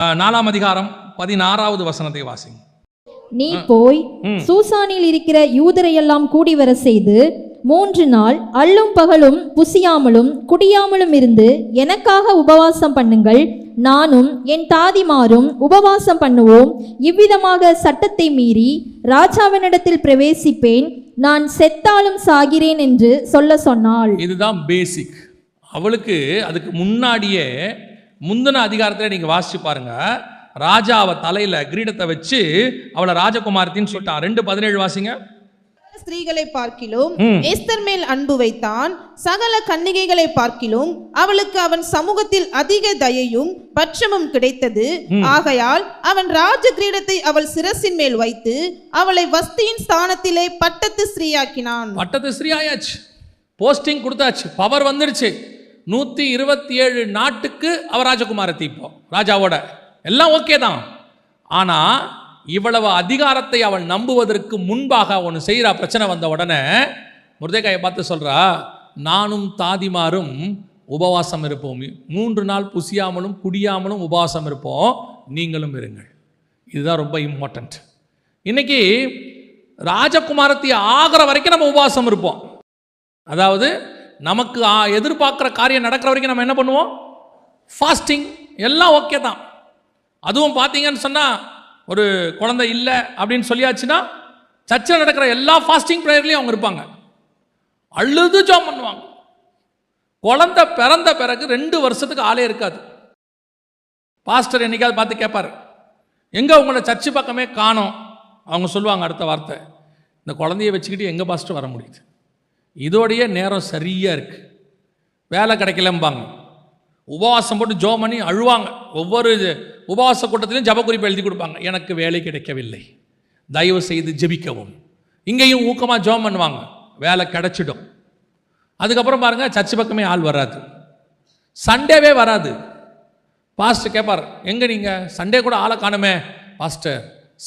நாலாம் அதிகாரம் பதினாறாவது வசனத்தை வாசிங்க. நீ போய் சூசானில் இருக்கிற யூதரையெல்லாம் கூடி வர செய்து மூன்று நாள் அல்லும் பகலும் புசியாமலும் குடியாமலும் இருந்து எனக்காக உபவாசம் பண்ணுங்கள். நானும் என் தாதிமாரும் உபவாசம் பண்ணுவோம். இவ்விதமாக சட்டத்தை மீறி ராஜாவினிடத்தில் பிரவேசிப்பேன். நான் செத்தாலும் சாகிறேன் என்று சொல்ல சொன்னாள். இதுதான் பேசிக் அவளுக்கு அதுக்கு முன்னாடியே முந்தின அதிகாரத்தில் நீங்கள் வாசிச்சு பாருங்க. ராஜா அவ தலையில கிரீடத்தை வச்சு அவளை ராஜகுமாரத்தின்னு சொல்லிட்டான். ரெண்டு பதினேழு வாசிங்க. ஸ்திரீகளை பார்க்கிலும் எஸ்தர் மேல் அன்பு வைத்தான். சகல கன்னிகைகளை பார்க்கிலும் அவளுக்கு அவன் சமூகத்தில் அதிக தயையும் பட்சமும் கிடைத்தது. ஆகையால் அவன் ராஜ கிரீடத்தை அவள் சிரசின் மேல் வைத்து அவளை வஸ்தியின் ஸ்தானத்திலே பட்டத்து ஸ்ரீயாக்கினான் பட்டத்து ஸ்ரீ ஆயாச்சு. போஸ்டிங் கொடுத்தாச்சு. பவர் வந்துருச்சு. நூற்றி இருபத்தி ஏழு நாட்டுக்கு அவர் ராஜகுமாரத்தை இப்போ ராஜாவோட. எல்லாம் ஓகே தான். ஆனால் இவ்வளவு அதிகாரத்தை அவள் நம்புவதற்கு முன்பாக ஒன்று செய்கிறா பிரச்சனை வந்த உடனே முருதேகாயை பார்த்து சொல்கிறா நானும் தாதிமாரும் உபவாசம் இருப்போம். மூன்று நாள் புசியாமலும் குடியாமலும் உபவாசம் இருப்போம். நீங்களும் இருங்கள். இதுதான் ரொம்ப இம்பார்ட்டண்ட் இன்னைக்கு ராஜகுமாரத்தை ஆகிற வரைக்கும் நம்ம உபவாசம் இருப்போம். அதாவது நமக்கு எதிர்பார்க்குற காரியம் நடக்கிற வரைக்கும் நம்ம என்ன பண்ணுவோம்? ஃபாஸ்டிங் எல்லாம் ஓகே தான். அதுவும் பார்த்தீங்கன்னு சொன்னால் ஒரு குழந்தை இல்லை அப்படின்னு சொல்லியாச்சுன்னா சர்ச்சில் நடக்கிற எல்லா ஃபாஸ்டிங் ப்ரேயர்லையும் அவங்க இருப்பாங்க. அழுது ஜோம் பண்ணுவாங்க. குழந்தை பிறந்த பிறகு ரெண்டு வருஷத்துக்கு ஆளே இருக்காது. பாஸ்டர் என்னைக்காவது பார்த்து கேட்பார் எங்கே உங்களை சர்ச்சு பக்கமே காணோம்? அவங்க சொல்லுவாங்க அடுத்த வார்த்தை. இந்த குழந்தைய வச்சுக்கிட்டு எங்கே பாஸ்டர் வர முடியுது? இதோடைய நேரம் சரியாக இருக்குது வேலை கிடைக்கலம்பாங்க. உபவாசம் போட்டு ஜோ பண்ணி அழுவாங்க. ஒவ்வொரு இது உபவாச கூட்டத்திலையும் ஜபக்குறிப்பு எழுதி கொடுப்பாங்க. எனக்கு வேலை கிடைக்கவில்லை. தயவு செய்து ஜெபிக்கவும். இங்கேயும் ஊக்கமாக ஜோம் பண்ணுவாங்க. வேலை கிடச்சிடும். அதுக்கப்புறம் பாருங்க சர்ச் பக்கமே ஆள் வராது. சண்டேவே வராது. பாஸ்டர் கேட்பார் எங்கே நீங்கள் சண்டே கூட ஆளை காணுமே. பாஸ்டர்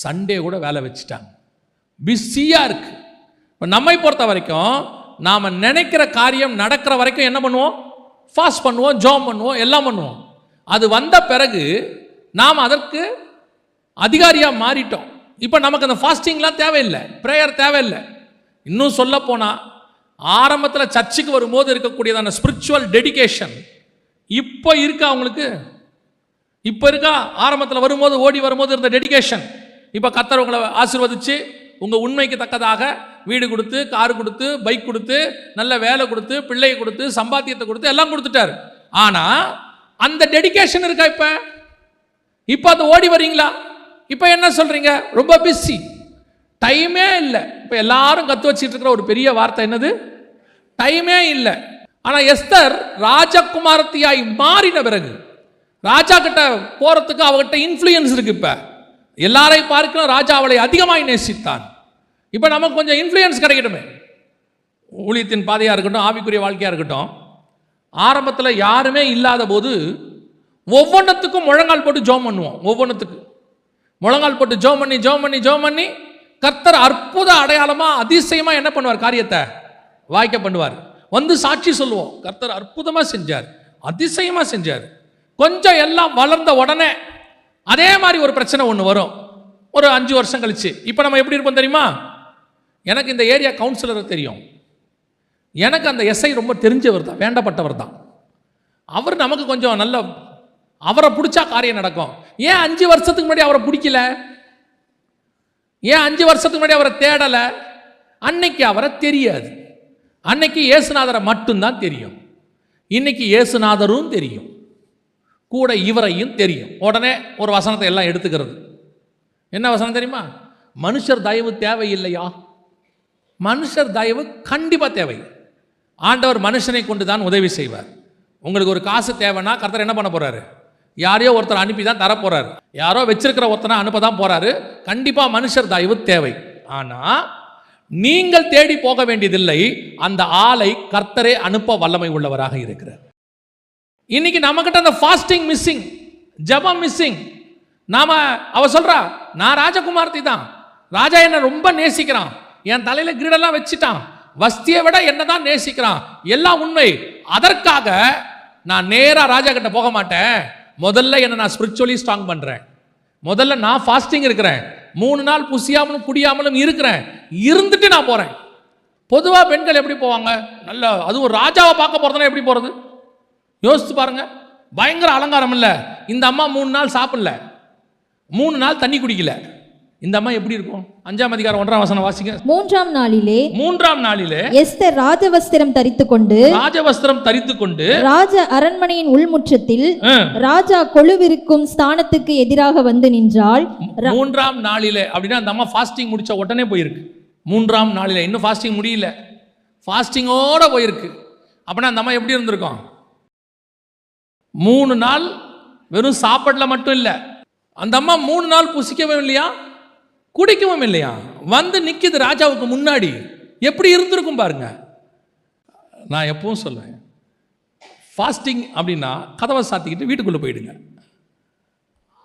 சண்டே கூட வேலை வச்சுட்டாங்க. பிஸியாக இருக்கு. இப்போ நம்மை பொறுத்த வரைக்கும் நாம் நினைக்கிற காரியம் நடக்கிற வரைக்கும் என்ன பண்ணுவோம்? ஃபாஸ்ட் பண்ணுவோம் ஜோம் பண்ணுவோம் எல்லாம் பண்ணுவோம். அது வந்த பிறகு நாம் அதற்கு அதிகாரியாக மாறிட்டோம். இப்போ நமக்கு அந்த ஃபாஸ்டிங்லாம் தேவையில்லை ப்ரேயர் தேவையில்லை. இன்னும் சொல்ல போனால் ஆரம்பத்தில் சர்ச்சுக்கு வரும்போது இருக்கக்கூடியதான ஸ்பிரிச்சுவல் டெடிகேஷன் இப்போ இருக்கா அவங்களுக்கு? இப்போ இருக்கா? ஆரம்பத்தில் வரும்போது ஓடி வரும்போது இருந்த டெடிகேஷன் இப்போ கத்தர் உங்களை ஆசிர்வதிச்சு உங்கள் உண்மைக்கு தக்கதாக வீடு கொடுத்து கார் கொடுத்து பைக் கொடுத்து நல்ல வேலை கொடுத்து பிள்ளையை கொடுத்து சம்பாத்தியத்தை கொடுத்து எல்லாம் கொடுத்துட்டாரு. ஆனால் அந்த டெடிகேஷன் இருக்கா இப்போ? இப்போ அது ஓடி வரீங்களா? இப்போ என்ன சொல்கிறீங்க ரொம்ப பிஸி டைமே இல்லை. இப்போ எல்லாரும் கற்று வச்சுட்டு இருக்கிற ஒரு பெரிய வார்த்தை என்னது? டைமே இல்லை. ஆனால் எஸ்தர் ராஜகுமாரத்தியாய் மாறின பிறகு ராஜா கிட்ட போகிறதுக்கு அவகிட்ட இன்ஃப்ளூயன்ஸ் இருக்கு இப்போ. எல்லாரையும் பார்க்கலாம் ராஜா அவளை அதிகமாய் நேசித்தான். இப்போ நமக்கு கொஞ்சம் இன்ஃப்ளூயன்ஸ் கிடைக்கட்டுமே. ஊழியத்தின் பாதையாக இருக்கட்டும் ஆவிக்குரிய வாழ்க்கையாக இருக்கட்டும் ஆரம்பத்தில் யாருமே இல்லாத போது ஒவ்வொன்றத்துக்கும் முழங்கால் போட்டு ஜோம் பண்ணுவோம் ஒவ்வொன்றத்துக்கு முழங்கால் போட்டு ஜோம் பண்ணி ஜோம் பண்ணி ஜோம் பண்ணி கர்த்தர் அற்புத அடையாளமாக அதிசயமாக என்ன பண்ணுவார்? காரியத்தை வாய்க்க பண்ணுவார். வந்து சாட்சி சொல்லுவோம் கர்த்தர் அற்புதமாக செஞ்சார் அதிசயமாக செஞ்சார். கொஞ்சம் எல்லாம் வளர்ந்த உடனே அதே மாதிரி ஒரு பிரச்சனை ஒன்று வரும். ஒரு அஞ்சு வருஷம் கழிச்சு. இப்போ நம்ம எப்படி இருப்போம் தெரியுமா? எனக்கு இந்த ஏரியா கவுன்சிலர் தெரியும். எனக்கு அந்த எஸ்ஐ ரொம்ப தெரிஞ்சவர் தான் வேண்டப்பட்டவர் தான். அவர் நமக்கு கொஞ்சம் நல்ல அவரை பிடிச்சா காரியம் நடக்கும். ஏன் அஞ்சு வருஷத்துக்கு முன்னாடி அவரை பிடிக்கல? ஏன் அஞ்சு வருஷத்துக்கு முன்னாடி அவரை தேடலை? அன்னைக்கு அவரை தெரியாது. அன்னைக்கு இயேசுநாதரை மட்டும்தான் தெரியும். இன்னைக்கு இயேசுநாதரும் தெரியும். கூட இவரையும் தெரியும். உடனே ஒரு வசனத்தை எல்லாம் எடுத்துக்கிறது. என்ன வசனம் தெரியுமா? மனுஷர் தயவு தேவையில்லையா? மனுஷர் தயவு கண்டிப்பாக தேவை. ஆண்டவர் மனுஷனை கொண்டு தான் உதவி செய்வார். உங்களுக்கு ஒரு காசு தேவைன்னா கர்த்தர் என்ன பண்ண போகிறாரு யாரையோ ஒருத்தர் அனுப்பி தான் தரப்போறாரு யாரோ வச்சிருக்கிற ஒருத்தனை அனுப்ப தான் போகிறாரு கண்டிப்பாக மனுஷர் தயவு தேவை. ஆனால் நீங்கள் தேடி போக வேண்டியதில்லை. அந்த ஆளை கர்த்தரே அனுப்ப வல்லமை உள்ளவராக இருக்கிறார். இன்னைக்கு நம்மக்கிட்ட அந்த ஃபாஸ்டிங் மிஸ்ஸிங் ஜபம் மிஸ்ஸிங் நாம அவ சொல்றா நான் ராஜகுமார்த்தி தான். ராஜா என்ன ரொம்ப நேசிக்கிறான். என் தலையில கிரீடெல்லாம் வச்சுட்டான். வஸ்தியை விட என்ன தான் நேசிக்கிறான். எல்லாம் உண்மை. அதற்காக நான் நேராக ராஜா கிட்ட போக மாட்டேன். முதல்ல என்னை நான் ஸ்பிரிச்சுவலி ஸ்ட்ராங் பண்ணுறேன் முதல்ல நான் ஃபாஸ்டிங் இருக்கிறேன். மூணு நாள் புசியாமலும் குடியாமலும் இருக்கிறேன். இருந்துட்டு நான் போகிறேன் பொதுவாக பெண்கள் எப்படி போவாங்க? நல்ல அதுவும் ராஜாவை பார்க்க போகிறதுனா எப்படி போகிறது யோசிச்சு பாருங்க. பயங்கர அலங்காரம் இல்ல. இந்த அம்மா மூணு நாள் சாப்பிடல. மூணு நாள் தண்ணி குடிக்கல. இந்த அம்மா எப்படி இருக்கும்? அஞ்சாம் அதிகாரம் ஒன்றாம் வசனம் வாசிங்க. மூன்றாம் நாளிலே மூன்றாம் நாளிலே எஸ்தர் ராஜவஸ்திரம் தரித்து கொண்டு ராஜவஸ்திரம் தரித்து கொண்டு ராஜ அரண்மனையின் உள்முற்றத்தில் ராஜா கொலுவிருக்கும் ஸ்தானத்துக்கு எதிராக வந்து நின்றாள் மூன்றாம் நாளிலே அப்படின்னா அந்த அம்மா ஃபாஸ்டிங் முடிச்ச உடனே போயிருக்கு. மூன்றாம் நாளிலே. இன்னும் ஃபாஸ்டிங் முடியல. ஃபாஸ்டிங்கோட போயிருக்கு. அப்படின்னா அந்த அம்மா எப்படி இருந்திருக்கும்? மூணு நாள் வெறும் சாப்பாட்டில் மட்டும் இல்லை. அந்த அம்மா மூணு நாள் புசிக்கவும் இல்லையா? குடிக்கவும் இல்லையா? வந்து நிற்கிது ராஜாவுக்கு முன்னாடி. எப்படி இருந்திருக்கும் பாருங்க. நான் எப்பவும் சொல்லுவேன். ஃபாஸ்டிங் அப்படின்னா கதவை சாத்திக்கிட்டு வீட்டுக்குள்ளே போயிடுங்க.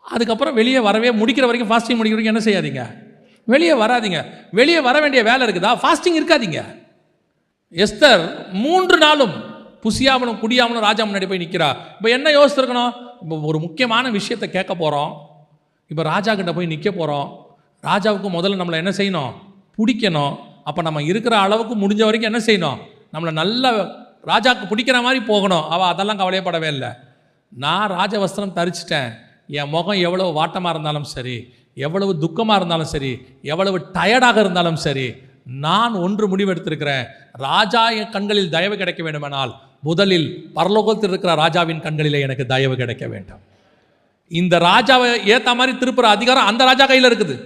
அதுக்கப்புறம் வெளியே வரவே முடிக்கிற வரைக்கும் ஃபாஸ்டிங் முடிக்கிற வரைக்கும் என்ன செய்யாதீங்க. வெளியே வராதீங்க. வெளியே வர வேண்டிய வேலை இருக்குதா? ஃபாஸ்டிங் இருக்காதீங்க. எஸ்தர் மூன்று நாளும் புசியாமலும் குடியாமலும் ராஜா முன்னாடி போய் நிற்கிறா இப்போ என்ன யோசிச்சிருக்கணும்? இப்போ ஒரு முக்கியமான விஷயத்தை கேட்க போகிறோம் இப்போ ராஜா கிட்ட போய் நிற்க போகிறோம் ராஜாவுக்கு முதல்ல நம்மளை என்ன செய்யணும்? பிடிக்கணும். அப்போ நம்ம இருக்கிற அளவுக்கு முடிஞ்ச வரைக்கும் என்ன செய்யணும்? நம்மளை நல்ல ராஜாவுக்கு பிடிக்கிற மாதிரி போகணும். அவள் அதெல்லாம் கவலையப்படவே இல்லை. நான் ராஜவஸ்திரம் தரிச்சிட்டேன். என் முகம் எவ்வளவு வாட்டமாக இருந்தாலும் சரி எவ்வளவு துக்கமாக இருந்தாலும் சரி எவ்வளவு டயர்டாக இருந்தாலும் சரி நான் ஒன்று முடிவெடுத்திருக்கிறேன். ராஜா என் கண்களில் தயவு கிடைக்க வேண்டுமானால் முதலில் பரலோகத்தில் இருக்கிற ராஜாவின் கண்களிலே எனக்கு தயவு கிடைக்க வேண்டும். இந்த ராஜாவை ஏற்ற மாதிரி திருப்புற அதிகாரம் அந்த ராஜா கையில் இருக்குது.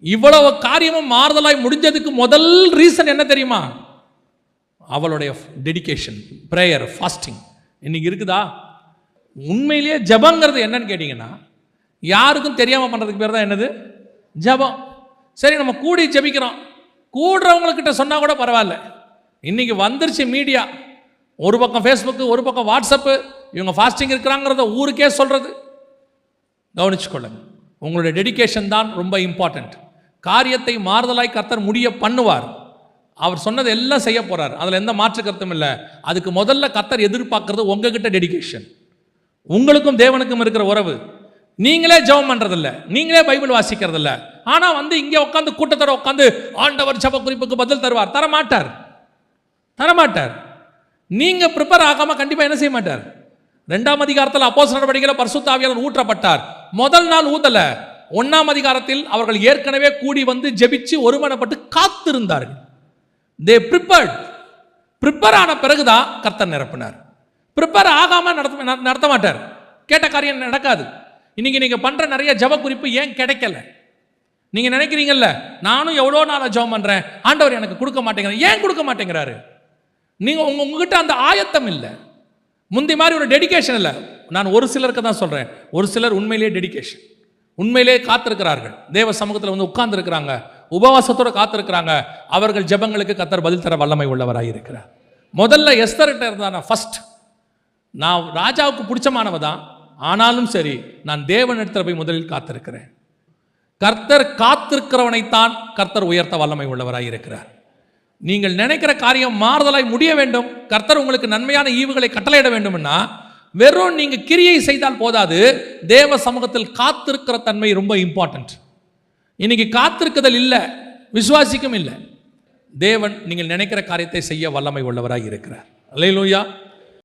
இவ்வளவு காரியமும் மாறுதலாய் முடிஞ்சதுக்கு முதல் ரீசன் என்ன தெரியுமா? அவளுடைய டெடிகேஷன் ப்ரேயர் ஃபாஸ்டிங் இன்னைக்கு இருக்குதா? உண்மையிலேயே ஜபங்கிறது என்னன்னு கேட்டிங்கன்னா யாருக்கும் தெரியாமல் பண்ணுறதுக்கு பேர் தான் என்னது? ஜபம். சரி நம்ம கூடி ஜெபிக்கிறோம். கூடுறவங்கக்கிட்ட சொன்னால் கூட பரவாயில்ல. இன்னைக்கு வந்துருச்சு மீடியா ஒரு பக்கம் ஃபேஸ்புக்கு ஒரு பக்கம் வாட்ஸ்அப்பு இவங்க ஃபாஸ்டிங் இருக்கிறாங்கிறத ஊருக்கே சொல்கிறது கவனிச்சுக்கொள்ளுங்க. உங்களுடைய டெடிகேஷன் தான் ரொம்ப இம்பார்ட்டண்ட் காரியத்தை மாறுதலாய் கர்த்தர் முடிய பண்ணுவார். அவர் சொன்னது எல்லாம் செய்ய போகிறார் அதில் எந்த மாற்று கருத்தும் இல்லை. அதுக்கு முதல்ல கர்த்தர் எதிர்பார்க்கறது உங்ககிட்ட டெடிகேஷன் உங்களுக்கும் தேவனுக்கும் இருக்கிற உறவு. நீங்களே ஜெபம் பண்ணுறதில்ல நீங்களே பைபிள் வாசிக்கிறதில்ல. ஆனால் வந்து இங்கே உட்காந்து கூட்டத்தோட உட்காந்து ஆண்டவர் ஜப குறிப்புக்கு பதில் தருவார். தரமாட்டார். தரமாட்டார். நீங்கள் ப்ரிப்பேர் ஆகாமல் கண்டிப்பாக என்ன செய்ய மாட்டார்? ரெண்டாம் அதிகாரத்தில் அப்போஸ் நடவடிக்கையில் பரிசுத்தாவியாளர் ஊற்றப்பட்டார். முதல் நாள் ஊதலை ஒன்னாம் அதிகாரத்தில் அவர்கள் ஏற்கனவே கூடி வந்து ஜெபிச்சு ஒருமனப்பட்டு காத்திருந்தார்கள். தே ப்ரிப்பேர்ட் ப்ரிப்பேர் ஆன பிறகுதான் கர்த்தர் நிரப்பினார். ப்ரிப்பேர் ஆகாமல் நடத்த நடத்த மாட்டார். கேட்ட காரியம் நடக்காது. இன்னைக்கு நீங்கள் பண்ணுற நிறைய ஜெப குறிப்பு ஏன் கிடைக்கல? நீங்கள் நினைக்கிறீங்கல்ல நானும் எவ்வளோ நாளாக ஜபம் பண்ணுறேன் ஆண்டவர் எனக்கு கொடுக்க மாட்டேங்கிறார். ஏன் கொடுக்க மாட்டேங்கிறாரு? நீங்கள் உங்க உங்ககிட்ட அந்த ஆயத்தம் இல்லை. முந்தி மாதிரி ஒரு டெடிகேஷன் இல்லை. நான் ஒரு சிலருக்கு தான் சொல்கிறேன் ஒரு சிலர் உண்மையிலேயே டெடிகேஷன் உண்மையிலேயே காத்திருக்கிறார்கள். தேவ சமூகத்தில் வந்து உட்கார்ந்துருக்கிறாங்க. உபவாசத்தோடு உபவாசத்தோட காத்திருக்கிறாங்க. அவர்கள் ஜெபங்களுக்கு கத்தர் பதில் தர வல்லமை உள்ளவராக இருக்கிறார் முதல்ல எஸ்தர்கிட்ட இருந்தான ஃபர்ஸ்ட் நான் ராஜாவுக்கு பிடிச்சமானவ தான். ஆனாலும் சரி நான் தேவனிடத்தில் போய் முதலில் காத்திருக்கிறேன். கர்த்தர் காத்திருக்கிறவனைத்தான் கர்த்தர் உயர்த்த வல்லமை உள்ளவராக இருக்கிறார் நீங்கள் நினைக்கிற காரியம் மாறுதலாய் முடிய வேண்டும். கர்த்தர் உங்களுக்கு நன்மையான ஈவுகளை கட்டளையிட வேண்டும்னா வெறும் நீங்க கிரியை செய்தால் போதாது தேவ சமூகத்தில் காத்திருக்கிற தன்மை ரொம்ப இம்பார்ட்டன்ட் இன்னைக்கு காத்திருக்குதல் இல்லை விசுவாசிக்கும் இல்லை. தேவன் நீங்கள் நினைக்கிற காரியத்தை செய்ய வல்லமை உள்ளவராக இருக்கிறார். அல்லேலூயா